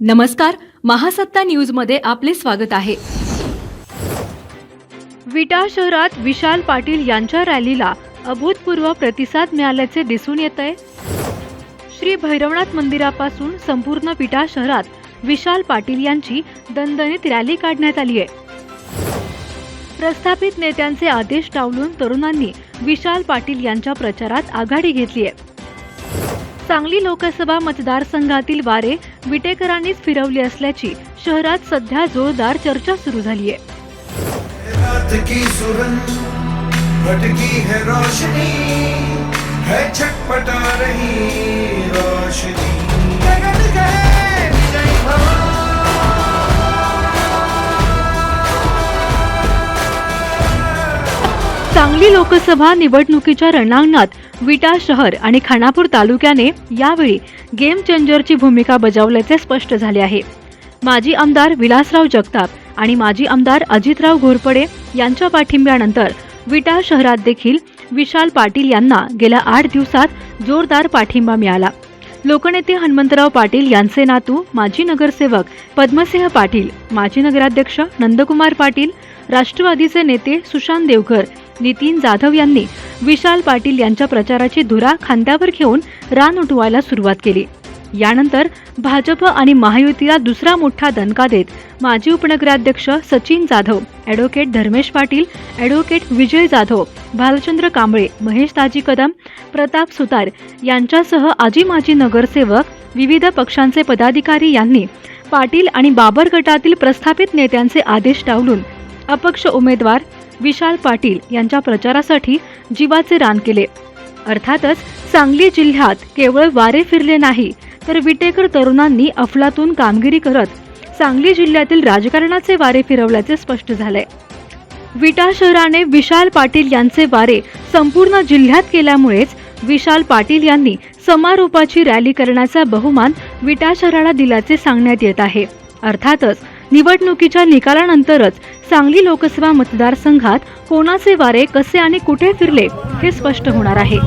नमस्कार महासत्ता न्यूजमध्ये आपले स्वागत आहे. विटा शहरात विशाल पाटील यांच्या रॅलीला अभूतपूर्व प्रतिसाद मिळाल्याचे दिसून येत आहे. श्री भैरवनाथ मंदिरापासून संपूर्ण विटा शहरात विशाल पाटील यांची दणदणीत रॅली काढण्यात आली आहे. प्रस्थापित नेत्यांचे आदेश डावलून तरुणांनी विशाल पाटील यांच्या प्रचारात आघाडी घेतली आहे. सांगली लोकसभा मतदारसंघातील वारे विटेकरांनीच फिरवली असल्याची शहरात सध्या जोरदार चर्चा सुरू झाली आहे सांगली लोकसभा निवडणुकीच्या रणांगणात विटा शहर आणि खानापूर तालुक्याने यावेळी गेम चेंजरची भूमिका बजावल्याचे स्पष्ट झाले आहे. माजी आमदार विलासराव जगताप आणि माजी आमदार अजितराव घोरपडे यांच्या पाठिंब्यानंतर विटा शहरात देखील विशाल पाटील यांना गेल्या आठ दिवसात जोरदार पाठिंबा मिळाला. लोकनेते हनुमंतराव पाटील यांचे नातू माजी नगरसेवक पद्मसिंह पाटील माजी नगराध्यक्ष नंदकुमार पाटील राष्ट्रवादीचे नेते सुशांत देवघर नितीन जाधव यांनी विशाल पाटील यांच्या प्रचाराची धुरा खांद्यावर घेऊन रान उठवायला सुरुवात केली. यानंतर भाजप आणि महायुतीला दुसरा मोठा दणका देत माजी उपनगराध्यक्ष सचिन जाधव ॲडव्होकेट धर्मेश पाटील ॲडव्होकेट विजय जाधव भालचंद्र कांबळे महेश ताजी कदम प्रताप सुतार यांच्यासह आजी माजी नगरसेवक विविध पक्षांचे पदाधिकारी यांनी पाटील आणि बाबर गटातील प्रस्थापित नेत्यांचे आदेश डावलून अपक्ष उमेदवार विशाल पाटील यांच्या प्रचारासाठी जीवाचे रान केले. अर्थातच सांगली जिल्ह्यात केवळ वारे फिरले नाही तर विटेकर तरुणांनी अफलातून कामगिरी करत सांगली जिल्ह्यातील राजकारणाचे वारे फिरवल्याचे स्पष्ट झाले. विटा शहराने विशाल पाटील यांचे वारे संपूर्ण जिल्ह्यात केल्यामुळेच विशाल पाटील यांनी समारोपाची रॅली करण्याचा बहुमान विटा शहराला दिल्याचे सांगण्यात येत आहे. अर्थातच निवडणुकीच्या निकालानंतरच सांगली लोकसभा मतदारसंघात कोणाचे वारे कसे आणि कुठे फिरले हे स्पष्ट होणार आहे.